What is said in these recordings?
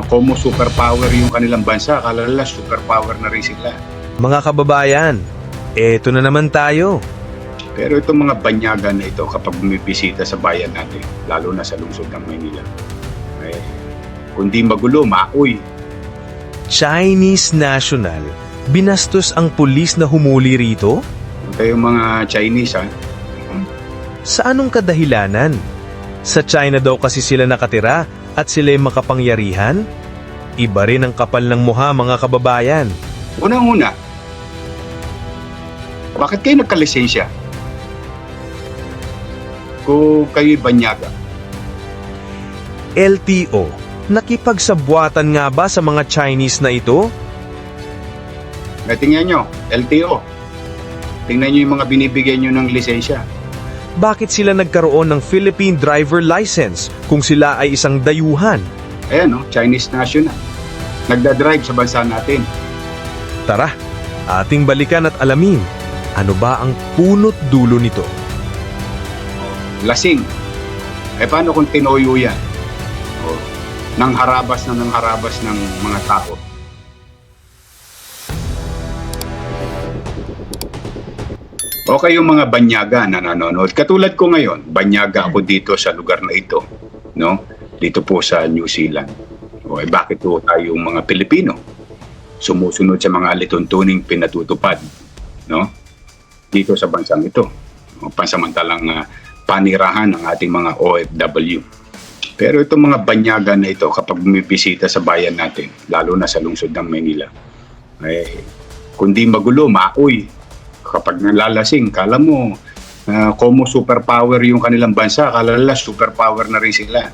na como superpower yung kanilang bansa. Akala nila superpower na rin sila. Mga kababayan, eto na naman tayo. Pero itong mga banyaga na ito kapag bumibisita sa bayan natin, lalo na sa lungsod ng Maynila, eh, kundi magulo, maoy. Chinese National. Binastos ang pulis na humuli rito? Kayong mga Chinese ha, Sa anong kadahilanan? Sa China daw kasi sila nakatira at sila'y makapangyarihan? Iba rin ang kapal ng mukha mga kababayan. unang-una, bakit kayo nagkalisensya? Kung kayo'y banyaga. LTO, nakipagsabwatan nga ba sa mga Chinese na ito? Eh, tingnan nyo, LTO. Tingnan nyo yung mga binibigyan nyo ng lisensya. Bakit sila nagkaroon ng Philippine Driver License kung sila ay isang dayuhan? Ayan, no? Chinese national. Nagda-drive sa bansa natin. Tara, ating balikan at alamin ano ba ang punot dulo nito. Lasing. Eh, paano kung tinoyo yan? O, nang harabas na nang harabas ng mga tao. O kayong mga banyaga na nanonood. Katulad ko ngayon, banyaga ako dito sa lugar na ito. No? Dito po sa New Zealand. O eh, bakit po tayong mga Pilipino sumusunod sa mga alituntuning pinatutupad no? dito sa bansang ito. O, pansamantalang ah, panirahan ng ating mga OFW. Pero itong mga banyaga na ito kapag bumibisita sa bayan natin, lalo na sa lungsod ng Maynila, eh, kundi magulo, maoy. Kapag nalalasing, kala mo, uh, como superpower yung kanilang bansa, kala nila superpower na rin sila.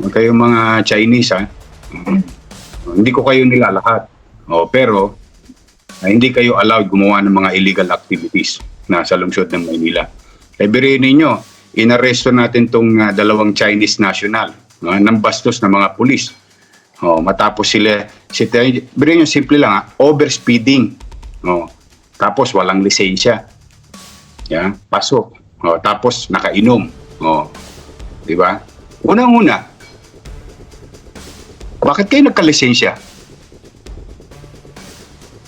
Huwag kayong mga Chinese, ha? Hindi ko kayo nilalahat. O, pero, ah, hindi kayo allowed gumawa ng mga illegal activities na sa lungsod ng Maynila. Eh, biriin ninyo, inaresto natin tong ah, dalawang Chinese national no, ng bastos ng mga pulis. Oh, matapos sila, si nyo, simple lang ha, overspeeding. Oh, tapos walang lisensya. Yeah, pasok. Oh, tapos nakainom. Oh, di ba? Unang-una, bakit kayo nagkalisensya?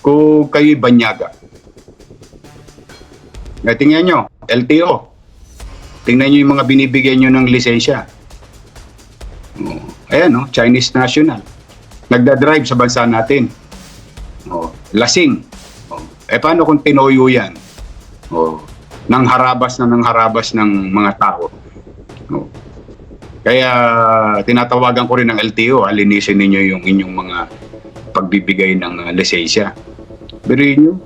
Kung kayo'y banyaga. Eh, tingnan nyo, LTO. Tingnan nyo yung mga binibigyan nyo ng lisensya. Oh, ayan, no? Chinese national. Nagda-drive sa bansa natin. Oh, lasing. Oh, eh, paano kung tinoyo yan? Oh, nang harabas na nang harabas ng mga tao. Oh. Kaya tinatawagan ko rin ng LTO, alinisin ninyo yung inyong mga pagbibigay ng uh, lisensya. Pero yun,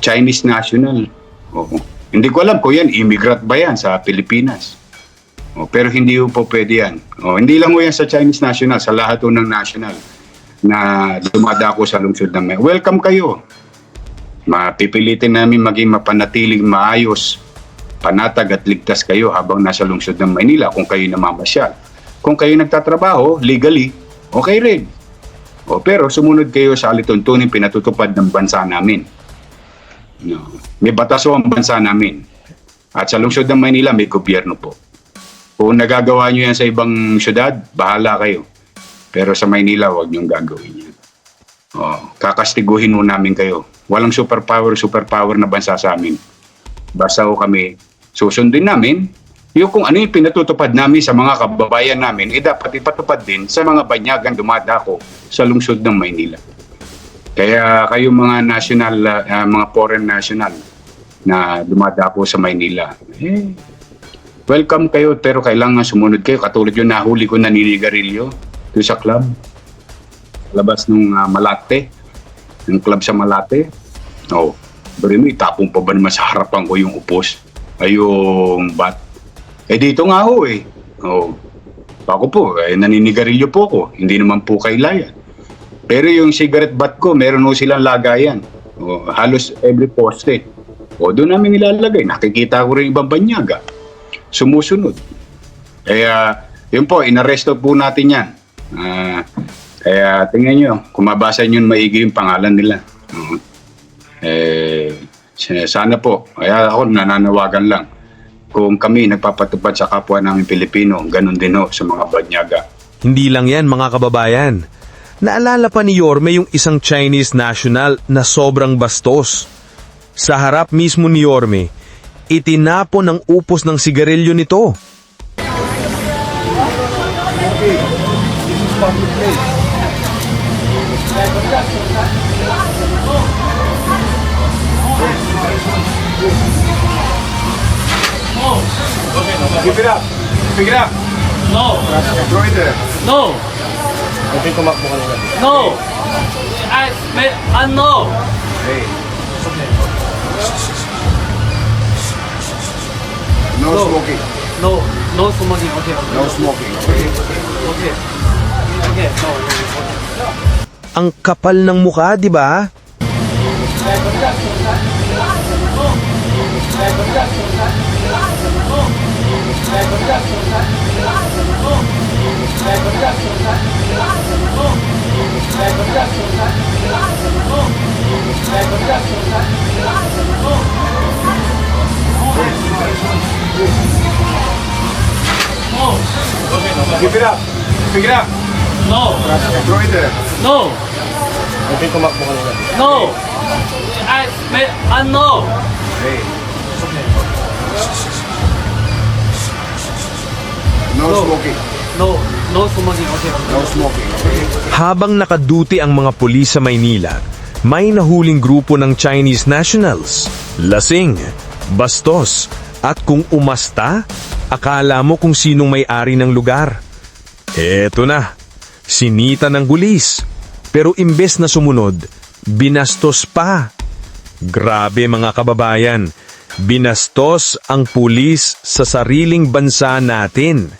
Chinese national. Oo. Hindi ko alam kung yan, immigrant ba yan sa Pilipinas. Oh, pero hindi po pwede yan. Oh, hindi lang yan sa Chinese national, sa lahat ng national na dumadako sa lungsod ng. Welcome kayo. Mapipilitin namin maging mapanatiling maayos, panatag at ligtas kayo habang nasa lungsod ng Maynila kung kayo namamasyal. Kung kayo nagtatrabaho legally, okay rin. O, pero sumunod kayo sa alituntunin pinatutupad ng bansa namin. No. May batas ang bansa namin. At sa lungsod ng Maynila, may gobyerno po. Kung nagagawa nyo yan sa ibang syudad, bahala kayo. Pero sa Maynila, huwag nyo gagawin yan. O, kakastiguhin mo namin kayo. Walang superpower, superpower na bansa sa amin. Basta ho kami, susundin namin yung kung ano yung pinatutupad namin sa mga kababayan namin, eh dapat ipatupad din sa mga banyagan dumadako sa lungsod ng Maynila. Kaya kayo mga national, ah, mga foreign national na dumadako sa Maynila, eh, welcome kayo pero kailangan sumunod kayo. Katulad yung nahuli ko na ninigarilyo doon sa club. Labas nung ah, Malate, yung club sa Malate. Oh, pero mo, itapong pa ba naman sa harapan ko yung upos? Ay yung bat. Eh dito nga ho eh. Oh. Ako po, eh, naninigarilyo po ko. Hindi naman po kailayan. Pero yung cigarette butt ko, meron ho silang lagayan. Oh, halos every poste. O doon namin nilalagay. Nakikita ko rin ibang banyaga. Sumusunod. Kaya, yun po, inaresto po natin yan. Ah, kaya tingnan nyo, kung mabasa nyo maigi yung pangalan nila. Mhm. Eh, sana po. Kaya ako nananawagan lang. Kung kami nagpapatupad sa kapwa namin Pilipino, ganun din ho sa mga banyaga. Hindi lang yan mga kababayan. Naalala pa ni Yorme yung isang Chinese national na sobrang bastos. Sa harap mismo ni Yorme, itinapon ng upos ng sigarilyo nito. Give it up. Pick it up. No, Throw it there. no, Ito yung tumakbo kanina. no. I, may, I know. Hey. No, No. smoking. No, no smoking. Okay, okay, No smoking. Okay. okay. Okay, no, no. Ang kapal ng mukha, di ba? Give it up. Pick it up. No, there. no, yung tumakbo kanina. no. I, may, I know. Hey. No, No. smoking. No, no smoking. Okay, okay. No smoking. Okay. Habang nakaduti ang mga pulis sa Maynila, may nahuling grupo ng Chinese nationals. Lasing, bastos, at kung umasta, akala mo kung sinong may-ari ng lugar. Eto na, sinita ng pulis. Pero imbes na sumunod, binastos pa. Grabe mga kababayan, binastos ang pulis sa sariling bansa natin.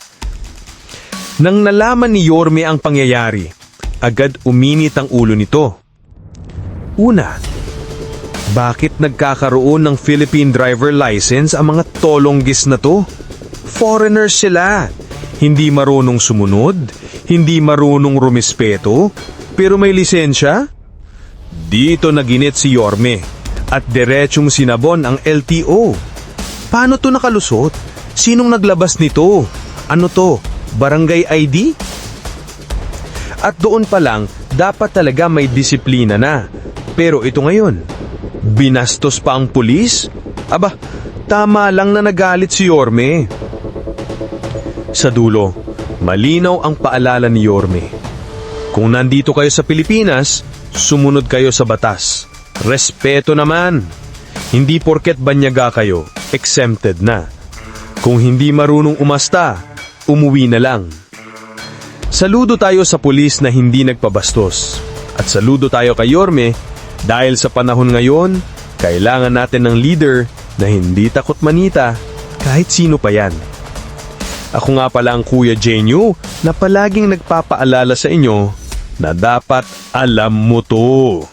Nang nalaman ni Yorme ang pangyayari, agad uminit ang ulo nito. Una, bakit nagkakaroon ng Philippine driver license ang mga tolonggis na to? Foreigners sila. Hindi marunong sumunod, hindi marunong rumispeto, pero may lisensya? Dito naginit si Yorme at diretsong sinabon ang LTO. Paano to nakalusot? Sinong naglabas nito? Ano to? Barangay ID? At doon pa lang, dapat talaga may disiplina na. Pero ito ngayon, binastos pa ang pulis? Aba, tama lang na nagalit si Yorme. Sa dulo, malinaw ang paalala ni Yorme. Kung nandito kayo sa Pilipinas, sumunod kayo sa batas. Respeto naman. Hindi porket banyaga kayo, exempted na. Kung hindi marunong umasta, umuwi na lang. Saludo tayo sa pulis na hindi nagpabastos. At saludo tayo kay Yorme dahil sa panahon ngayon, kailangan natin ng leader na hindi takot manita kahit sino pa yan. Ako nga pala ang Kuya Jenyu na palaging nagpapaalala sa inyo na dapat alam mo to.